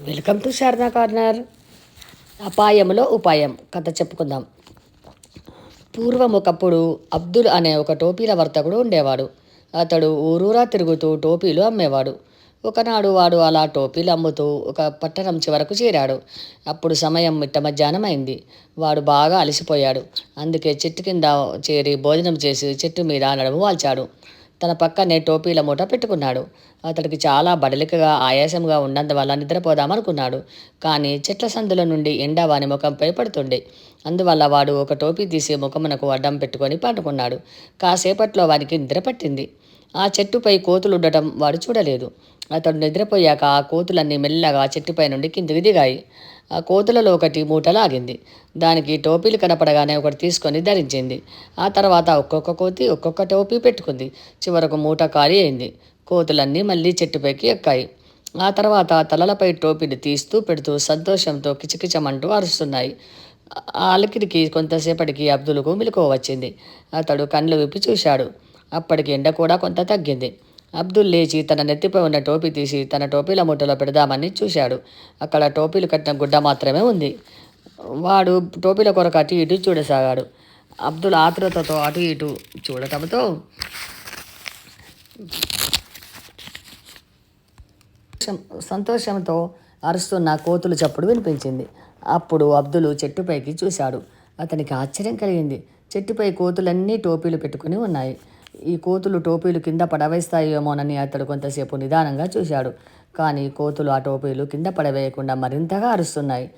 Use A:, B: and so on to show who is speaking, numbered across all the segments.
A: Welcome to Sharada corner. అపాయంలో ఉపాయం. కథ చెప్పుకుందాం. పూర్వం ఒకప్పుడు అబ్దుల్ అనే ఒక టోపీల వర్తకుడు ఉండేవాడు. అతడు ఊరూరా తిరుగుతూ టోపీలు అమ్మేవాడు. ఒకనాడు వాడు అలా టోపీలు అమ్ముతూ ఒక పట్టణం చివరకు చేరాడు. అప్పుడు సమయం మిట్ట మధ్యాహ్నం అయింది వాడు బాగా అలసిపోయాడు. అందుకే చెట్టు కింద చేరి భోజనం చేసి చెట్టు మీద నడుము వాల్చాడు. తన పక్కనే టోపీల మూట పెట్టుకున్నాడు. అతడికి చాలా బడలికగా ఆయాసంగా ఉన్నందువల్ల నిద్రపోదామనుకున్నాడు కానీ చెట్ల సందుల నుండి ఎండ వాని ముఖంపై పడుతుండే అందువల్ల వాడు ఒక టోపీ తీసి ముఖమునకు అడ్డం పెట్టుకొని పండుకున్నాడు. కాసేపట్లో వానికి నిద్ర పట్టింది. ఆ చెట్టుపై కోతులు ఉండటం వాడు చూడలేదు. అతడు నిద్రపోయాక ఆ కోతులన్నీ మెల్లగా చెట్టుపై నుండి కిందికి దిగాయి. ఆ కోతులలో ఒకటి మూట లాగింది దానికి టోపీలు కనపడగానే ఒకటి తీసుకొని ధరించింది. ఆ తర్వాత ఒక్కొక్క కోతి ఒక్కొక్క టోపీ పెట్టుకుంది. చివరకు మూట ఖాళీ అయింది. కోతులన్నీ మళ్ళీ చెట్టుపైకి ఎక్కాయి. ఆ తర్వాత తలలపై టోపీని తీస్తూ పెడుతూ సంతోషంతో కిచకిచమంటూ అరుస్తున్నాయి. ఆ కొంతసేపటికి అబ్దుల్కు మెలకువ వచ్చింది. అతడు కళ్ళు విప్పి చూశాడు. అప్పటికి ఎండ కూడా కొంత తగ్గింది. అబ్దుల్ లేచి తన నెత్తిపై ఉన్న టోపీ తీసి తన టోపీల మూటలో పెడదామని చూశాడు. అక్కడ టోపీలు కట్టిన గుడ్డ మాత్రమే ఉంది. వాడు టోపీల కొరకు అటు ఇటు చూడసాగాడు. అబ్దుల్ ఆతురతతో అటు ఇటు చూడటంతో సంతోషంతో అరుస్తున్న కోతులు చప్పుడు వినిపించింది. అప్పుడు అబ్దుల్ చెట్టుపైకి చూశాడు. అతనికి ఆశ్చర్యం కలిగింది. చెట్టుపై కోతులన్నీ టోపీలు పెట్టుకుని ఉన్నాయి. ఈ కోతులు టోపీలు కింద పడవేస్తాయేమోనని అతడు కొంతసేపు నిదానంగా చూశాడు. కానీ కోతులు ఆ టోపీలు కింద పడవేయకుండా మరింతగా అరుస్తున్నాయి.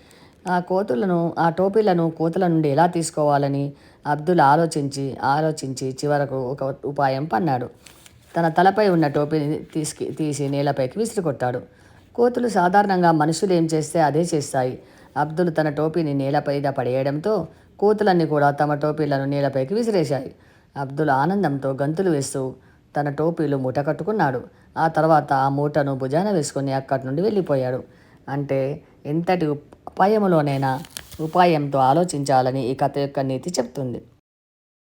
A: ఆ కోతులను ఆ టోపీలను కోతుల నుండి ఎలా తీసుకోవాలని అబ్దుల్ ఆలోచించి ఆలోచించి చివరకు ఒక ఉపాయం పన్నాడు. తన తలపై ఉన్న టోపీని తీసుకు తీసి నేలపైకి విసిరికొట్టాడు. కోతులు సాధారణంగా మనుషులు ఏం చేస్తే అదే చేస్తాయి. అబ్దుల్ తన టోపీని నేలపైన పడేయడంతో కోతులన్నీ కూడా తమ టోపీలను నేలపైకి విసిరేశాయి. అబ్దుల్ ఆనందంతో గంతులు వేస్తూ తన టోపీలు మూట కట్టుకున్నాడు. ఆ తర్వాత ఆ మూటను భుజాన వేసుకుని అక్కడి నుండి వెళ్ళిపోయాడు. అంటే ఎంతటి ఉపాయములోనైనా ఉపాయంతో ఆలోచించాలని ఈ కథ యొక్క నీతి చెప్తుంది.